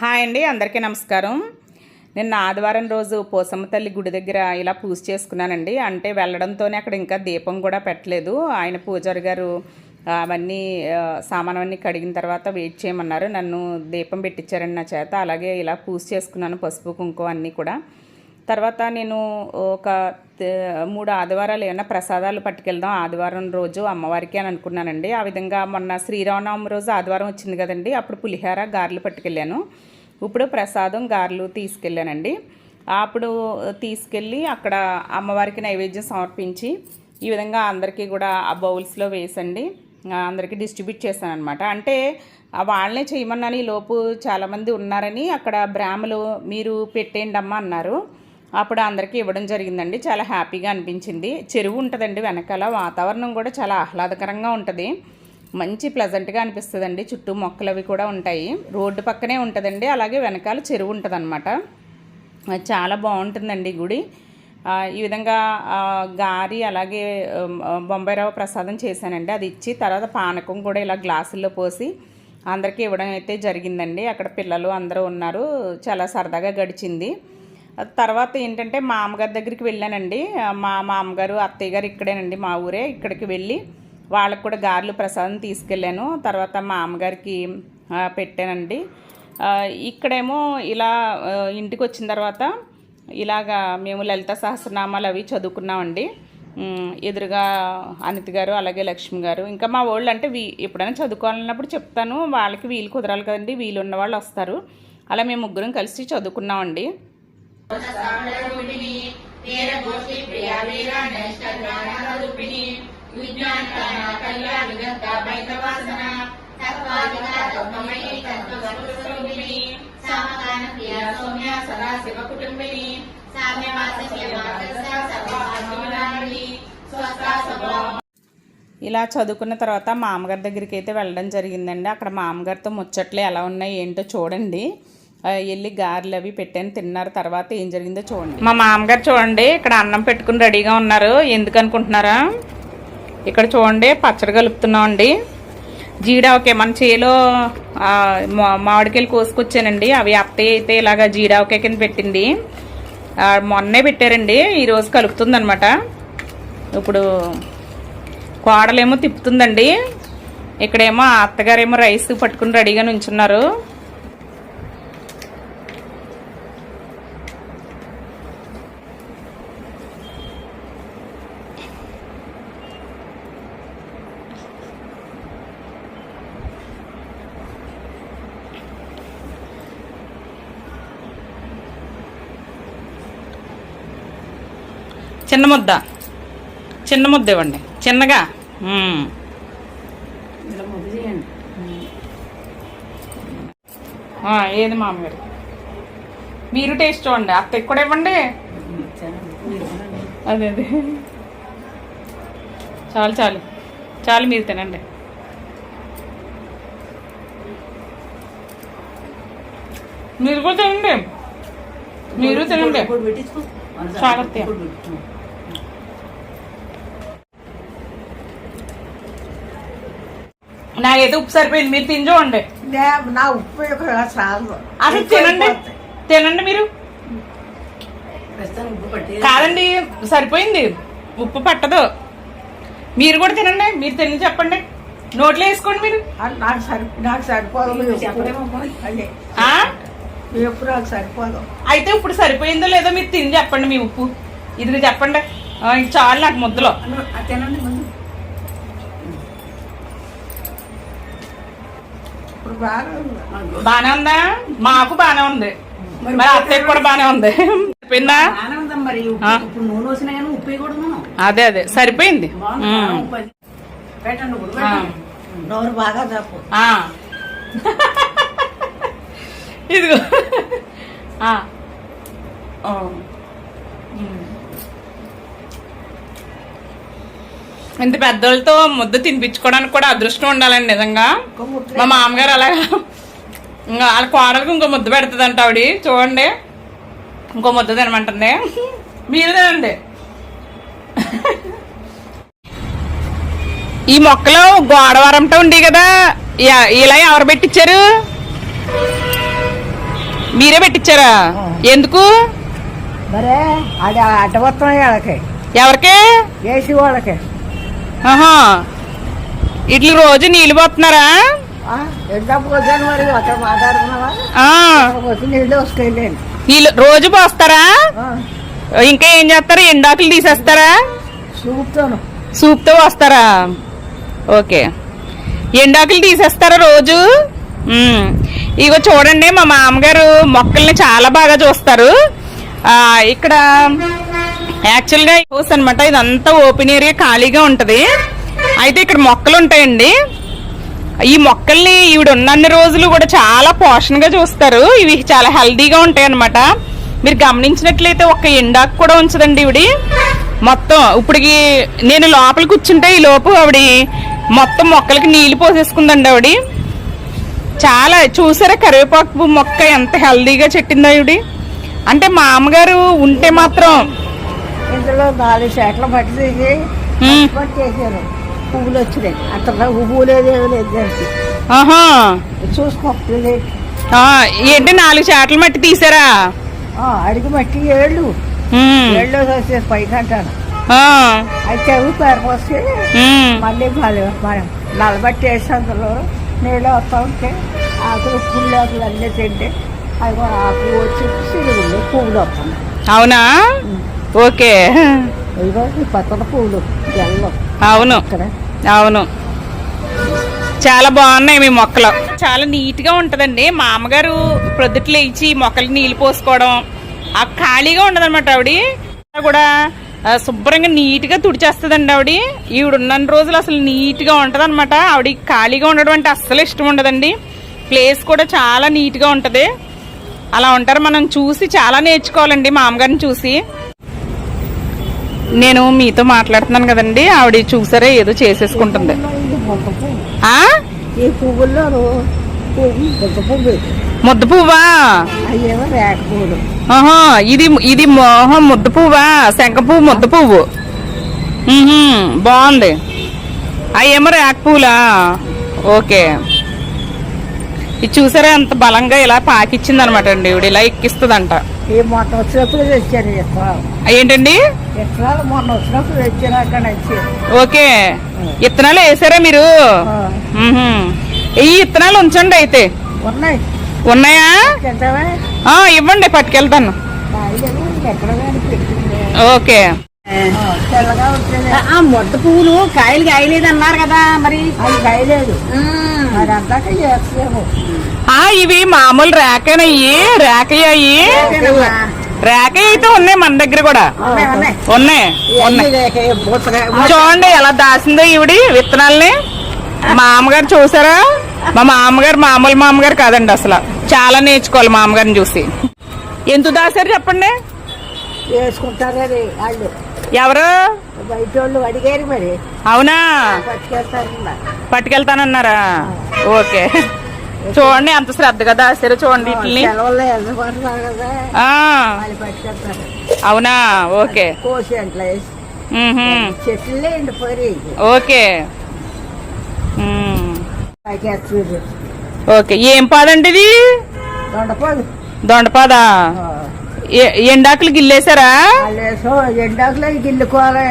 Hi అండి అందరికీ నమస్కారం. నిన్న ఆదివారం రోజు పోసమ్మ తల్లి గుడి దగ్గర ఇలా పూజ చేసుకున్నానండి. అంటే వెళ్ళడంతోనే అక్కడ ఇంకా దీపం కూడా పెట్టలేదు. ఆయన పూజారి గారు అవన్నీ సామానవన్నీ సామాను అన్నీ కడిగిన తర్వాత వెయిట్ చేయమన్నారు. నన్ను దీపం పెట్టించారండి నా చేత అలాగే ఇలా పూజ చేసుకున్నాను పసుపు కుంకుమ అన్నీ కూడా. తర్వాత నేను ఒక మూడు ఆదివారాలు ఏమైనా ప్రసాదాలు పట్టుకెళ్దాం ఆదివారం రోజు అమ్మవారికి అని అనుకున్నానండి. ఆ విధంగా మొన్న శ్రీరామనవమి రోజు ఆదివారం వచ్చింది కదండి అప్పుడు పులిహార గారెలు పట్టుకెళ్ళాను. ఇప్పుడు ప్రసాదం గారెలు తీసుకెళ్ళానండి. అప్పుడు తీసుకెళ్ళి అక్కడ అమ్మవారికి నైవేద్యం సమర్పించి ఈ విధంగా అందరికీ కూడా ఆ బౌల్స్లో వేసండి అందరికీ డిస్ట్రిబ్యూట్ చేశాను అనమాట అంటే వాళ్ళనే చేయమన్నాను ఈ లోపు చాలామంది ఉన్నారని అక్కడ బ్రాహ్మలు మీరు పెట్టేయండి అమ్మ అన్నారు. అప్పుడు అందరికీ ఇవ్వడం జరిగిందండి. చాలా హ్యాపీగా అనిపించింది. చెరువు ఉంటుందండి వెనకాల. వాతావరణం కూడా చాలా ఆహ్లాదకరంగా ఉంటుంది. మంచి ప్లజెంట్గా అనిపిస్తుందండి. చుట్టూ మొక్కలు అవి కూడా ఉంటాయి. రోడ్డు పక్కనే ఉంటుందండి. అలాగే వెనకాల చెరువు ఉంటుందన్నమాట. చాలా బాగుంటుందండి గుడి. ఈ విధంగా గారి అలాగే బొంబాయిరావు రవ్వ ప్రసాదం చేశానండి. అది ఇచ్చి తర్వాత పానకం కూడా ఇలా గ్లాసుల్లో పోసి అందరికీ ఇవ్వడం అయితే జరిగిందండి. అక్కడ పిల్లలు అందరూ ఉన్నారు. చాలా సరదాగా గడిచింది. తర్వాత ఏంటంటే మా అమ్మగారి దగ్గరికి వెళ్ళానండి. మా మామగారు అత్తయ్య గారు ఇక్కడేనండి మా ఊరే. ఇక్కడికి వెళ్ళి వాళ్ళకు కూడా గారెలు ప్రసాదం తీసుకెళ్ళాను. తర్వాత మా అమ్మగారికి పెట్టానండి. ఇక్కడేమో ఇలా ఇంటికి వచ్చిన తర్వాత ఇలాగా మేము లలిత సహస్రనామాలు అవి చదువుకున్నామండి. ఎదురుగా అనిత్ గారు అలాగే లక్ష్మి గారు. ఇంకా మా వాళ్ళు అంటే వీ ఎప్పుడైనా చదువుకోవాలన్నప్పుడు చెప్తాను. వాళ్ళకి వీలు కుదరాలి కదండి. వీలు ఉన్న వాళ్ళు వస్తారు. అలా మేము ముగ్గురం కలిసి చదువుకున్నామండి. ఇలా చదువుకున్న తర్వాత మామగారి దగ్గరికి అయితే వెళ్ళడం జరిగిందండి. అక్కడ మామగారితో ముచ్చట్లు ఎలా ఉన్నాయి ఏంటో చూడండి. వెళ్ళి గారెలు అవి పెట్టాను తిన్నారు. తర్వాత ఏం జరిగిందో చూడండి. మా మామగారు చూడండి ఇక్కడ అన్నం పెట్టుకుని రెడీగా ఉన్నారు. ఎందుకు అనుకుంటున్నారా? ఇక్కడ చూడండి పచ్చడి కలుపుతున్నామండి. జీడావకే మన చేలో మా- మామిడికాయలు కోసుకొచ్చానండి. అవి అత్తయ్య అయితే ఇలాగా ఒకే కింద పెట్టింది. మొన్నే పెట్టారండి. ఈరోజు కలుపుతుందనమాట ఇప్పుడు కోడలేమో తిప్పుతుందండి. ఇక్కడేమో అత్తగారేమో రైస్ పట్టుకుని రెడీగా నుంచున్నారు. చిన్న ముద్ద. చిన్న ముద్ద ఇవ్వండి చిన్నగా ఏది మామగారు? మీరు టేస్ట్ చూడండి. అత్తకి కూడా ఇవ్వండి. అదే అదే. చాలు చాలు. చాలు మీరు తినండి. మీరు కూడా తినండి. మీరు తినండి. చాలా నాకైతే ఉప్పు సరిపోయింది మీరు తిని చూడండి నే- ఉప్పు చాలు అసలు తినండి. తినండి మీరు. కాదండి సరిపోయింది. ఉప్పు పట్టదు. మీరు కూడా తినండి మీరు తిని చెప్పండి. నోట్లో వేసుకోండి మీరు. నాకు సరి నాకు సరిపోదు. నాకు సరిపోదు. అయితే ఇప్పుడు సరిపోయిందో లేదో మీరు తిని చెప్పండి మీ ఉప్పు. ఇది చెప్పండి. చాలు నాకు ముద్దలో. ఇప్పుడు బానే ఉందా. మాకు బానే ఉంది. మరి అత్తయ్య కూడా బానే ఉంది. సరిపోయిందా ఆనందం మరి ఉప్పు- ఆ. ఇంత పెద్దోళ్ళతో ముద్ద తినిపించుకోవడానికి కూడా అదృష్టం ఉండాలండి నిజంగా. మా మామగారు అలాగా. ఇంకా వాళ్ళ కోడలకు ఇంకో ముద్ద పెడుతుందంట ఆవిడ. చూడండి. ఇంకో ముద్ద తినమంటుంది. మీరు తినండి. ఈ మొక్కలు గోడవరంట ఉండి కదా. ఇలా ఎవరు పెట్టించారు మీరే పెట్టించారా. ఎందుకు? ఎవరికి? వాళ్ళకి. ఆహా. ఇట్లు రోజు నీళ్ళు పోతున్నారా? నీళ్ళు రోజు పోస్తారా? ఇంకా ఏం చేస్తారు? ఎండాకులు తీసేస్తారా? సూప్తో వస్తారా ఓకే. ఎండాకులు తీసేస్తారా రోజు. ఇగో చూడండి మా మామగారు మొక్కల్ని చాలా బాగా చూస్తారు. ఇక్కడ యాక్చువల్గా హౌస్ అనమాట ఇదంతా ఓపెన్ ఏరియా ఖాళీగా ఉంటది. అయితే ఇక్కడ మొక్కలు ఉంటాయండి. ఈ మొక్కల్ని ఈవిడ ఉన్నన్ని రోజులు కూడా చాలా పోషణగా చూస్తారు. ఇవి చాలా హెల్దీగా ఉంటాయి అనమాట మీరు గమనించినట్లయితే ఒక ఎండాకు కూడా ఉంచదండి ఇవిడి మొత్తం ఇప్పటికి నేను లోపల కూర్చుంటే ఈ లోపు ఆవిడ మొత్తం మొక్కలకి నీళ్ళు పోసేసుకుందండి ఆవిడ. చాలా చూసారా కరివేపాకు మొక్క ఎంత హెల్దీగా చెట్టిందో ఇవిడి అంటే మా అమ్మగారు ఉంటే మాత్రం ఇందులో నాలుగు శాఖలు పట్టి తీసి చేశారు. పువ్వులు వచ్చినాయి. అంతగా పువ్వు లేదు దానికి చూసుకో ఏంటి నాలుగు చాటలు మట్టి తీసారా? ఆ, అడిగి మట్టి ఏళ్ళు. ఏళ్ళు వచ్చేసి పైకి అంటాను. అది చదువు ఉమ్. మళ్ళీ మళ్ళీ మనం నలబట్టి వేసి అందులో నీళ్ళు వస్తూ ఉంటే ఆకులు పుల్లు ఆకులు అన్నీ తింటే అవి కూడా ఆకులు వచ్చి పువ్వులు వస్తున్నాయి అవునా? ఓకే. అవును. అవును. చాలా బాగున్నాయి మీ మొక్కలు. చాలా నీట్గా ఉంటదండి. మా అమ్మగారు ప్రొద్దుట్లు లేచి మొక్కలకి నీళ్ళు పోసుకోవడం ఆ ఖాళీగా ఉండదన్నమాట ఆవిడ. కూడా శుభ్రంగా నీట్గా తుడిచేస్తుందండి ఆవిడ. ఈవిడ ఉన్న రోజులు అసలు నీట్గా ఉంటది అనమాట ఆవిడ ఖాళీగా ఉండడం అంటే అస్సలు ఇష్టం ఉండదండి. ప్లేస్ కూడా చాలా నీట్గా ఉంటది. అలా ఉంటారు. మనం చూసి చాలా నేర్చుకోవాలండి మా అమ్మగారిని చూసి. నేను మీతో మాట్లాడుతున్నాను కదండి. ఆవిడ చూసారా? ఏదో చేసేసుకుంటుంది. ముద్ద పువ్వు. ఇది ఇది మోహం ముద్ద పువ్వా? శంఖ పువ్వు ముద్ద పువ్వు. బాగుంది. అయ్యేమో రేక పువ్వులా ఓకే. ఇది చూసారా? ఎంత బలంగా ఇలా పాకిచ్చింది అనమాట అండి. ఇవిడ ఇలా ఎక్కిస్తుందంట. విత్తనాలు ఏంటండి విత్తనాలు మొన్న వచ్చినప్పుడు తెచ్చాను అక్కడ నుంచి. ఓకే. ఇత్తనాలు వేసారా మీరు. ఈ ఇత్తనాలు ఉంచండి అయితే. ఉన్నాయి. ఉన్నాయా? ఇవ్వండి పట్టుకెళ్తాను. ఓకే. ముద్ద పువ్వులు కాయలు కాయలేదు అన్నారు కదా మరి. అది కాయలేదు. ఇవి మామూలు రేకనయ్యి రేకయ్యి రేక అయితే ఉన్నాయి మన దగ్గర కూడా. ఉన్నాయి, ఉన్నాయి. చూడండి ఎలా దాసిందో ఈవిడి విత్తనాల్ని. మా అమ్మగారు చూసారా? మా మామగారు మామూలు మామగారు కాదండి అసలు. చాలా నేర్చుకోవాలి మా అమ్మగారిని చూసి. ఎంత దాసారు చెప్పండి? ఎవరు? అడిగారు మరి. అవునా? పట్టుకెళ్తానన్నారా? ఓకే. చూడండి ఎంత శ్రద్ధగా దాసారు చూడండి వీటిని. అవునా? ఓకే. ఓకే. ఓకే. ఏం పాదండి ఇది? దొండపోదు. ఎండాకులు గిల్లేసారా ఎండాకులో గిల్లుకోవాలి.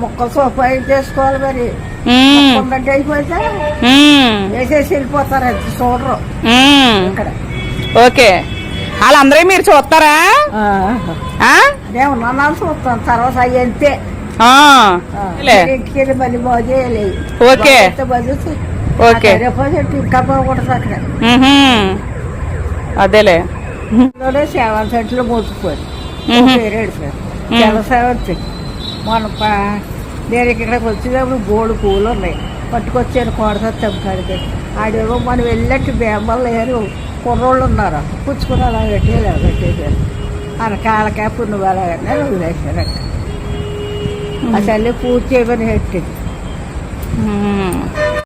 ముక్క సోపాయి చేసుకోవాలి మరి. అయిపోతే. వేసేసి వెళ్ళిపోతారు అది చూడరు. ఇక్కడ. ఓకే. వాళ్ళందరూ మీరు చూస్తారా? తర్వాత అవి అంతే. ఇంటికి మళ్ళీ బాగు ఓకే. బతుకు ఓకే. డిపాజిట్ ఇంకా బాగుంటుంది అక్కడ. అదేలే. సెవెన్ సెంట్లు మూసుకుపోయి మ్మ్. పేరేడు సార్ నేను ఇక్కడికి వచ్చినప్పుడు గోడు పూలు ఉన్నాయి. పట్టుకొచ్చాను కోడసత్తం కాడికి. ఆడేమో మనం వెళ్ళట్టు బేమ్మలు లేరు. కుర్రోళ్ళు ఉన్నారు. పుచ్చుకుని అలా పెట్టి ఇలా పెట్టేశారు మన కాలకే పుణ్య అలాగనే వదిలేశారు. అక్కడ అసలు పూర్తి చేయమని పెట్టింది.